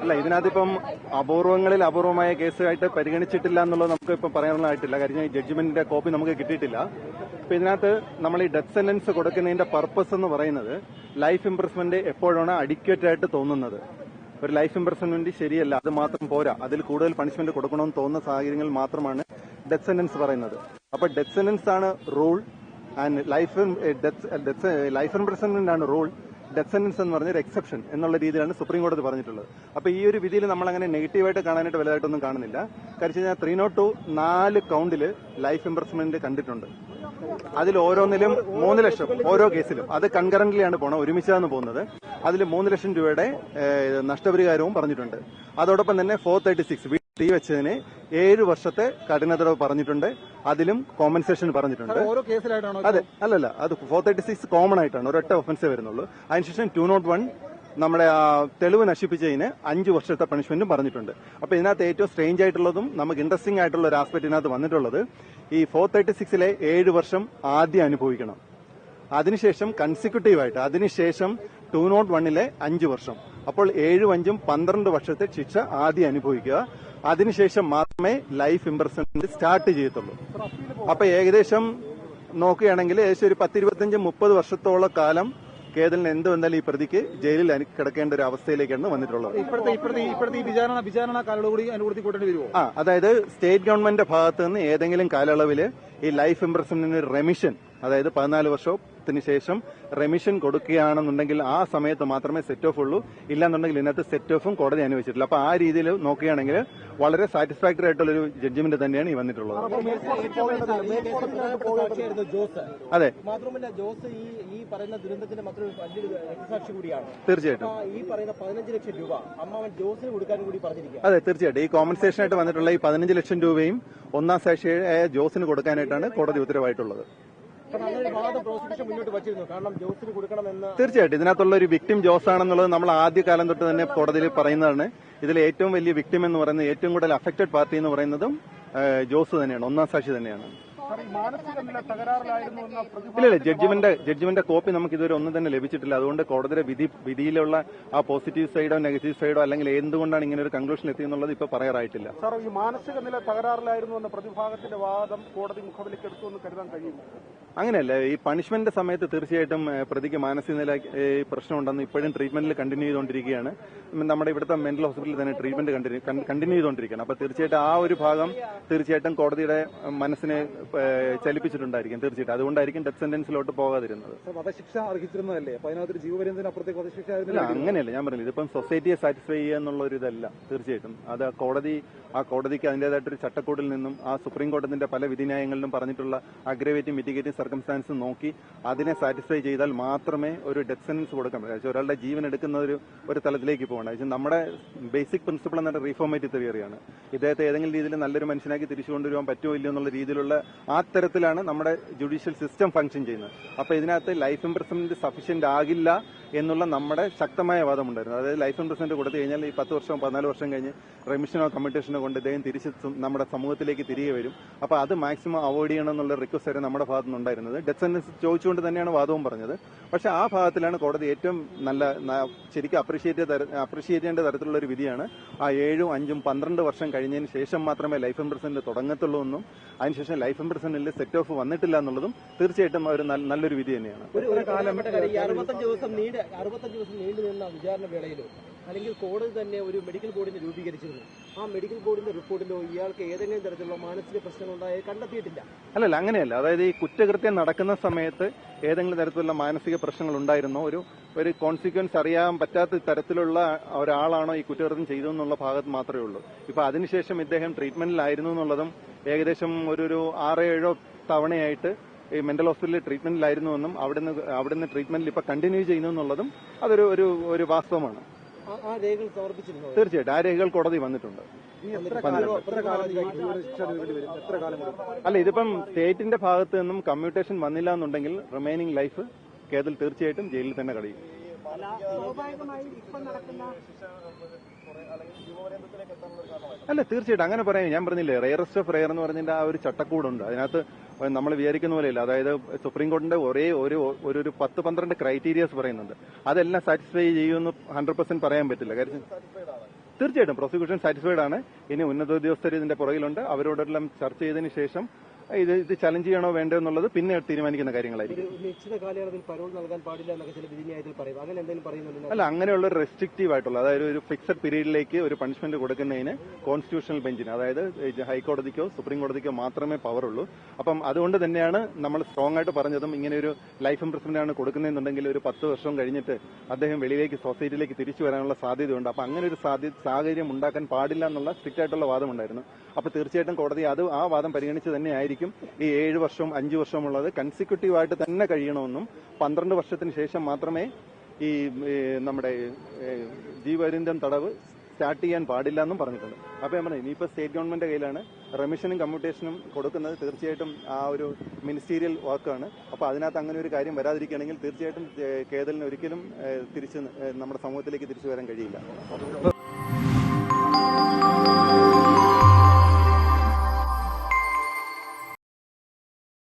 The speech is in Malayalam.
അല്ല ഇതിനകത്ത് ഇപ്പം അപൂർവങ്ങളിൽ അപൂർവമായ കേസായിട്ട് പരിഗണിച്ചിട്ടില്ല എന്നുള്ളത് നമുക്ക് ഇപ്പം പറയാനുള്ളതായിട്ടില്ല. കാര്യം ഈ ജഡ്ജ്മെന്റിന്റെ കോപ്പി നമുക്ക് കിട്ടിയിട്ടില്ല. അപ്പൊ ഇതിനകത്ത് നമ്മൾ ഈ ഡെത്ത് സെന്റൻസ് കൊടുക്കുന്നതിന്റെ പർപ്പസ് എന്ന് പറയുന്നത് ലൈഫ് ഇംപ്രസ്മെന്റ് എപ്പോഴാണ് അഡിക്വേറ്റ് ആയിട്ട് തോന്നുന്നത്? ഒരു ലൈഫ് ഇംപ്രസ്മെന്റ് ശരിയല്ല അത് മാത്രം പോരാ. അതിൽ കൂടുതൽ പണിഷ്മെന്റ് കൊടുക്കണമെന്ന് തോന്നുന്ന സാഹചര്യങ്ങളിൽ മാത്രമാണ് ഡെത്ത് സെന്റൻസ് പറയുന്നത്. അപ്പൊ ഡെത്ത് സെന്റൻസ് ആണ് rule and life death life imprisonment ആണ് റൂൾ ഡെത്ത് സെന്റൻസ് എന്ന് പറഞ്ഞ ഒരു എക്സെപ്ഷൻ എന്നുള്ള രീതിയിലാണ് സുപ്രീം കോടതി പറഞ്ഞിട്ടുള്ളത്. അപ്പോൾ ഈ ഒരു വിധിയിൽ നമ്മൾ അങ്ങനെ നെഗറ്റീവായിട്ട് കാണാനായിട്ട് വലുതായിട്ടൊന്നും കാണുന്നില്ല. കാര്യം കഴിഞ്ഞാൽ ത്രീ നോട്ട് ടു നാല് കൗണ്ടിൽ ലൈഫ് ഇംപ്രസ്മെന്റ് കണ്ടിട്ടുണ്ട്. അതിൽ ഓരോന്നിലും മൂന്ന് ലക്ഷം ഓരോ കേസിലും. അത് കൺകറന്റിലാണ് പോണത് ഒരുമിച്ചാണ് പോകുന്നത്. അതിൽ മൂന്ന് ലക്ഷം രൂപയുടെ നഷ്ടപരിഹാരവും പറഞ്ഞിട്ടുണ്ട്. അതോടൊപ്പം തന്നെ ഫോർ തേർട്ടി സിക്സ് തീ വെച്ചതിന് ഏഴ് വർഷത്തെ കഠിനതടവ് പറഞ്ഞിട്ടുണ്ട്. അതിലും കോമ്പൻസേഷൻ പറഞ്ഞിട്ടുണ്ട്. ഓരോ കേസിലായിട്ടാണോ? അതെ അല്ലല്ല അത് ഫോർ തേർട്ടി സിക്സ് കോമൺ ആയിട്ടാണ്. ഒരൊറ്റ ഒഫൻസേ വരുന്നുള്ളൂ. അതിനുശേഷം ടു നോട്ട് വൺ നമ്മുടെ ആ തെളിവ് നശിപ്പിച്ചതിന് അഞ്ച് വർഷത്തെ പണിഷ്മെന്റും പറഞ്ഞിട്ടുണ്ട്. അപ്പൊ ഇതിനകത്ത് ഏറ്റവും സ്ട്രേഞ്ച് ആയിട്ടുള്ളതും നമുക്ക് ഇൻട്രസ്റ്റിംഗ് ആയിട്ടുള്ള ഒരു ആസ്പെക്ട് ഇതിനകത്ത് വന്നിട്ടുള്ളത് ഈ ഫോർ തേർട്ടി സിക്സിലെ ഏഴ് വർഷം ആദ്യം അനുഭവിക്കണം. അതിനുശേഷം കൺസിക്യൂട്ടീവ് ആയിട്ട് അതിനുശേഷം ടു നോട്ട് വണ്ണിലെ അഞ്ച് വർഷം. അപ്പോൾ ഏഴും അഞ്ചും പന്ത്രണ്ട് വർഷത്തെ ശിക്ഷ ആദ്യം അനുഭവിക്കുക. അതിനുശേഷം മാത്രമേ ലൈഫ് ഇംപ്രസൺമെന്റ് സ്റ്റാർട്ട് ചെയ്യത്തുള്ളൂ. അപ്പൊ ഏകദേശം നോക്കുകയാണെങ്കിൽ ഏകദേശം ഒരു പത്തിരുപത്തഞ്ച് മുപ്പത് വർഷത്തോളം കാലം കേരളിന് എന്ത് വന്നാലും ഈ പ്രതിക്ക് ജയിലിൽ കിടക്കേണ്ട ഒരു അവസ്ഥയിലേക്കാണ് വന്നിട്ടുള്ളത്. ഇപ്പോഴത്തെ ഇപ്പോഴത്തെ ഇപ്പോഴത്തെ ഈ വിചാരണ വിചാരണ കാലോടുകൂടി അനുകൂടി കൂട്ടേണ്ടി വരുമോ? ആ അതായത് സ്റ്റേറ്റ് ഗവൺമെന്റിന്റെ ഭാഗത്ത് നിന്ന് ഏതെങ്കിലും കാലയളവിൽ ഈ ലൈഫ് ഇംപ്രസൺമെന്റിന് റെമിഷൻ അതായത് പതിനാല് വർഷത്തിന് ശേഷം റെമിഷൻ കൊടുക്കുകയാണെന്നുണ്ടെങ്കിൽ ആ സമയത്ത് മാത്രമേ സെറ്റ് ഓഫ് ഉള്ളൂ. ഇല്ലാന്നുണ്ടെങ്കിൽ ഇന്നത്തെ സെറ്റ് ഓഫും കോടതി അനുവദിച്ചിട്ടില്ല. അപ്പൊ ആ രീതിയിൽ നോക്കുകയാണെങ്കിൽ വളരെ സാറ്റിസ്ഫാക്ടറി ആയിട്ടുള്ള ഒരു ജഡ്ജ്മെന്റ് തന്നെയാണ് ഈ വന്നിട്ടുള്ളത്. അതെ. മാത്രമല്ല ജോസ് ഈ ഈ പറയുന്ന ദുരന്തത്തിന്റെ മറ്റൊരു കൂടിയാണ്. തീർച്ചയായിട്ടും. ആ, ഈ പറയുന്ന പതിനഞ്ച് ലക്ഷം രൂപ അമ്മാവൻ ജോസിന് കൊടുക്കാനും കൂടി പറഞ്ഞിരിക്കുക അതെ തീർച്ചയായിട്ടും. ഈ കോമ്പൻസേഷൻ ആയിട്ട് വന്നിട്ടുള്ള ഈ പതിനഞ്ച് ലക്ഷം രൂപയും ഒന്നാം സാക്ഷിയായ ജോസിന് കൊടുക്കാനായിട്ടാണ് കോടതി ഉത്തരവായിട്ടുള്ളത്. തീർച്ചയായിട്ടും. ഇതിനകത്തുള്ള ഒരു വിക്ടിം ജോസ് ആണെന്നുള്ളത് നമ്മൾ ആദ്യ കാലം തൊട്ട് തന്നെ കോടതിയിൽ പറയുന്നതാണ്. ഇതിൽ ഏറ്റവും വലിയ വിക്ടിം എന്ന് പറയുന്നത് ഏറ്റവും കൂടുതൽ അഫക്റ്റഡ് പാർട്ടി എന്ന് പറയുന്നതും ജോസ് തന്നെയാണ്. ഒന്നാം സാക്ഷി തന്നെയാണ്. ഇല്ല ജഡ്ജിമെന്റ് ജഡ്ജിമെന്റ് കോപ്പി നമുക്ക് ഇതുവരെ ഒന്നും തന്നെ ലഭിച്ചിട്ടില്ല. അതുകൊണ്ട് കോടതിയുടെ വിധി വിധിയിലുള്ള ആ പോസിറ്റീവ് സൈഡോ നെഗറ്റീവ് സൈഡോ അല്ലെങ്കിൽ എന്തുകൊണ്ടാണ് ഇങ്ങനെ ഒരു കൺക്ലൂഷൻ എത്തിയെന്നുള്ളത് ഇപ്പൊ പറയാറായിട്ടില്ല. സാർ ഈ മാനസിക നില തകരാറിലായിരുന്നു എന്ന പ്രതിഭാഗത്തിന്റെ വാദം കോടതി മുഖവിലേക്ക് എടുത്തു എന്ന് കരുതാൻ കഴിയില്ല അങ്ങനെയല്ല ഈ പണിഷ്മെന്റ് സമയത്ത് തീർച്ചയായിട്ടും പ്രതിക്ക് മാനസിക നില പ്രശ്നം പ്രശ്നമുണ്ടെന്ന് ഇപ്പോഴും ട്രീറ്റ്മെന്റിൽ കണ്ടിന്യൂ ചെയ്തുകൊണ്ടിരിക്കുകയാണ്. നമ്മുടെ ഇവിടുത്തെ മെന്റൽ ഹോസ്പിറ്റലിൽ തന്നെ ട്രീറ്റ്മെന്റ് കണ്ടിന്യൂ ചെയ്തുകൊണ്ടിരിക്കുകയാണ്. അപ്പൊ തീർച്ചയായിട്ടും ആ ഒരു ഭാഗം തീർച്ചയായിട്ടും കോടതിയുടെ മനസ്സിനെ ചലിപ്പിച്ചിട്ടുണ്ടായിരിക്കും തീർച്ചയായിട്ടും. അതുകൊണ്ടായിരിക്കും ഡെത്ത് സെന്റൻസിലോട്ട് പോകാതിരുന്നത്. വധശിക്ഷ അർഹിച്ചിരുന്നതല്ലേ? അപ്പൊ അതിനകത്ത് ജീവപര്യന്തത്തിന് അപ്പുറത്തേക്ക് വധശിക്ഷ ഇല്ല അങ്ങനെയല്ല. ഞാൻ പറഞ്ഞില്ല ഇതിപ്പം സൊസൈറ്റിയെ സാറ്റിസ്ഫൈ ചെയ്യുക എന്നുള്ള ഒരു ഇതല്ല തീർച്ചയായിട്ടും. അത് കോടതി ആ കോടതിക്ക് അതിന്റെതായിട്ടൊരു ചട്ടക്കൂടിൽ നിന്നും ആ സുപ്രീം കോടതിന്റെ പല വിധിന്യായങ്ങളിലും പറഞ്ഞിട്ടുള്ള അഗ്രവേറ്റിംഗ് മിറ്റിഗേറ്റിംഗ് സർക്കംസ്റ്റാൻസ് നോക്കി അതിനെ സാറ്റിസ്ഫൈ ചെയ്താൽ മാത്രമേ ഒരു ഡെത്ത് സെന്റൻസ് കൊടുക്കാൻ പറ്റൂ. ഒരാളുടെ ജീവൻ എടുക്കുന്ന ഒരു ഒരു തലത്തിലേക്ക് പോകണം എന്ന് നമ്മുടെ ബേസിക് പ്രിൻസിപ്പിൾ എന്ന റീഫോമേറ്റീവ് തിയറിയാണ് ഇദ്ദേഹത്തെ ഏതെങ്കിലും രീതിയിൽ നല്ലൊരു മനുഷ്യനാക്കി തിരിച്ചു കൊണ്ടുവരാൻ പറ്റുമോ ഇല്ലയോ എന്നുള്ള രീതിയിലുള്ള ആ തരത്തിലാണ് നമ്മുടെ ജുഡീഷ്യൽ സിസ്റ്റം ഫംഗ്ഷൻ ചെയ്യുന്നത്. അപ്പോൾ ഇതിനകത്ത് ലൈഫ് ഇംപ്രസ്മെന്റ് സഫീഷ്യന്റ് ആകില്ല. എന്നുള്ള നമ്മുടെ ശക്തമായ വാദമുണ്ടായിരുന്നു. അതായത് ലൈഫ് ഇംപ്രസ്മെന്റ് കൊടുത്തു കഴിഞ്ഞാൽ ഈ പത്ത് വർഷം പതിനാല് വർഷം കഴിഞ്ഞ് റെമിഷനോ കമ്മിറ്റേഷനോ കൊണ്ട് ഇദ്ദേഹം തിരിച്ച് നമ്മുടെ സമൂഹത്തിലേക്ക് തിരികെ വരും. അപ്പൊ അത് മാക്സിമം അവോയ്ഡ് ചെയ്യണം എന്നുള്ള റിക്വസ്റ്റ് ആയിരുന്നു നമ്മുടെ ഭാഗത്തു നിന്നുണ്ടായിരുന്നത്. ഡെത്ത് സെന്റൻസ് ചോദിച്ചുകൊണ്ട് തന്നെയാണ് വാദവും പറഞ്ഞത്. പക്ഷെ ആ ഭാഗത്തിലാണ് കോടതി ഏറ്റവും നല്ല ശരിക്കും അപ്രീഷിയേറ്റ് അപ്രീഷിയേറ്റ് ചെയ്യേണ്ട തരത്തിലുള്ള ഒരു വിധിയാണ്. ആ ഏഴും അഞ്ചും പന്ത്രണ്ട് വർഷം കഴിഞ്ഞതിന് ശേഷം മാത്രമേ ലൈഫ് ഇംപ്രസെന്റ് തുടങ്ങത്തുള്ളൂ എന്നും അതിനുശേഷം ലൈഫ് ഇംപ്രസെന്റിൽ സെറ്റ് ഓഫ് വന്നിട്ടില്ല എന്നുള്ളതും തീർച്ചയായിട്ടും ഒരു നല്ലൊരു വിധി തന്നെയാണ്. ഒരു കാലം ദിവസം നീണ്ട് അറുപത്തഞ്ച് ദിവസം നീണ്ടു നിന്ന വിചാരണ വേളയിലോ അല്ലെങ്കിൽ കോടതി തന്നെ ഒരു മെഡിക്കൽ ബോർഡിനെ രൂപീകരിച്ചിരുന്നു. ആ മെഡിക്കൽ ബോർഡിന്റെ റിപ്പോർട്ടിലോ ഇയാൾക്ക് ഏതെങ്കിലും തരത്തിലുള്ള മാനസിക പ്രശ്നങ്ങൾ ഉണ്ടായത് കണ്ടെത്തിയിട്ടില്ല. അല്ലല്ല അങ്ങനെയല്ല. അതായത് ഈ കുറ്റകൃത്യം നടക്കുന്ന സമയത്ത് ഏതെങ്കിലും തരത്തിലുള്ള മാനസിക പ്രശ്നങ്ങൾ ഉണ്ടായിരുന്നോ? ഒരു ഒരു കോൺസിക്വൻസ് അറിയാൻ പറ്റാത്ത തരത്തിലുള്ള ഒരാളാണോ ഈ കുറ്റകൃത്യം ചെയ്തു എന്നുള്ള ഭാഗത്ത് മാത്രമേ ഉള്ളൂ. ഇപ്പൊ അതിനുശേഷം ഇദ്ദേഹം ട്രീറ്റ്മെന്റിലായിരുന്നു എന്നുള്ളതും ഏകദേശം ഒരു ഒരു ആറോ ഏഴോ തവണയായിട്ട് ഈ മെന്റൽ ഹോസ്പിറ്റലിൽ ട്രീറ്റ്മെന്റിലായിരുന്നു എന്നും അവിടുന്ന് അവിടുന്ന് ട്രീറ്റ്മെന്റിൽ ഇപ്പൊ കണ്ടിന്യൂ ചെയ്യുന്നു എന്നുള്ളതും അതൊരു ഒരു ഒരു വാസ്തവമാണ്. തീർച്ചയായിട്ടും. ആ രേഖകൾ കോടതി വന്നിട്ടുണ്ട്. അല്ല ഇതിപ്പം സ്റ്റേറ്റിന്റെ ഭാഗത്ത് നിന്നും കമ്മ്യൂട്ടേഷൻ വന്നില്ല എന്നുണ്ടെങ്കിൽ റിമൈനിങ് ലൈഫ് കേരളത്തിൽ തീർച്ചയായിട്ടും ജയിലിൽ തന്നെ കഴിയും സ്വാഭാവികമായും ഇപ്പം നടക്കുന്ന അല്ല തീർച്ചയായിട്ടും. അങ്ങനെ പറയാം. ഞാൻ പറഞ്ഞില്ലേ റെയറസ്റ്റ് ഓഫ് റെയർ എന്ന് പറഞ്ഞതിന്റെ ആ ഒരു ചട്ടക്കൂടുണ്ട്. അതിനകത്ത് നമ്മൾ വിചാരിക്കുന്ന പോലെയല്ല. അതായത് സുപ്രീം കോടതിന്റെ ഒരേ ഒരു ഒരു ഒരു പത്ത് പന്ത്രണ്ട് ക്രൈറ്റീരിയാസ് പറയുന്നുണ്ട്. അതെല്ലാം സാറ്റിസ്ഫൈ ചെയ്യുമെന്ന് ഹൺഡ്രഡ് പെർസെന്റ് പറയാൻ പറ്റില്ല. കാര്യം തീർച്ചയായിട്ടും പ്രോസിക്യൂഷൻ സാറ്റിസ്ഫൈഡ് ആണ്. ഇനി ഉന്നത ഉദ്യോഗസ്ഥർ ഇതിന്റെ പുറകിലുണ്ട്. അവരോടെല്ലാം ചർച്ച ചെയ്തതിന് ശേഷം ഇത് ഇത് ചലഞ്ച് ചെയ്യണോ വേണ്ടോ എന്നുള്ളത് പിന്നെ തീരുമാനിക്കുന്ന കാര്യങ്ങളായിരിക്കും. നിശ്ചിത കാലയളവിൽ പരോൾ നൽകാൻ പാടില്ല എന്നൊക്കെ ചില പറയും അങ്ങനെ എന്തെങ്കിലും പറയുന്നുണ്ടോ? അല്ല അങ്ങനെയുള്ള റെസ്ട്രിക്റ്റീവ് ആയിട്ടുള്ള അതായത് ഒരു ഫിക്സഡ് പീരീഡിലേക്ക് ഒരു പണിഷ്മെന്റ് കൊടുക്കുന്നതിന് കോൺസ്റ്റിറ്റ്യൂഷണൽ ബെഞ്ചിന് അതായത് ഹൈക്കോടതിക്കോ സുപ്രീം കോടതിക്കോ മാത്രമേ പവറുള്ളൂ ഉള്ളൂ. അപ്പം അതുകൊണ്ട് തന്നെയാണ് നമ്മൾ സ്ട്രോങ് ആയിട്ട് പറഞ്ഞതും ഇങ്ങനെ ഒരു ലൈഫ് ഇംപ്രസ്മെന്റ് ആണ് കൊടുക്കുന്നതെന്നുണ്ടെങ്കിൽ ഒരു പത്ത് വർഷം കഴിഞ്ഞിട്ട് അദ്ദേഹം വെളിയിലേക്ക് സൊസൈറ്റിയിലേക്ക് തിരിച്ചു വരാനുള്ള സാധ്യതയുണ്ട്. അപ്പൊ അങ്ങനെ ഒരു സാധ്യത സാഹചര്യം ഉണ്ടാക്കാൻ പാടില്ല എന്നുള്ള സ്ട്രിക്റ്റ് ആയിട്ടുള്ള വാദമുണ്ടായിരുന്നു അപ്പൊ തീർച്ചയായിട്ടും കോടതി അത് ആ വാദം പരിഗണിച്ച് തന്നെ ആയിരിക്കും. ഈ ഏഴ് വർഷം അഞ്ചു വർഷമുള്ളത് ഉള്ളത് കൺസിക്യൂട്ടീവ് ആയിട്ട് തന്നെ കഴിയണമെന്നും പന്ത്രണ്ട് വർഷത്തിന് ശേഷം മാത്രമേ ഈ നമ്മുടെ ജീവപര്യന്തം തടവ് സ്റ്റാർട്ട് ചെയ്യാൻ പാടില്ല എന്നും പറഞ്ഞിട്ടുണ്ട്. അപ്പൊ ഞാൻ പറഞ്ഞു സ്റ്റേറ്റ് ഗവൺമെന്റ് കയ്യിലാണ് റെമിഷനും കമ്മ്യൂട്ടേഷനും കൊടുക്കുന്നത്. തീർച്ചയായിട്ടും ആ ഒരു മിനിസ്റ്റീരിയൽ വർക്കാണ് അപ്പൊ അതിനകത്ത് അങ്ങനെ ഒരു കാര്യം വരാതിരിക്കുകയാണെങ്കിൽ തീർച്ചയായിട്ടും കേതലിന് ഒരിക്കലും തിരിച്ച് നമ്മുടെ സമൂഹത്തിലേക്ക് തിരിച്ചു വരാൻ കഴിയില്ല.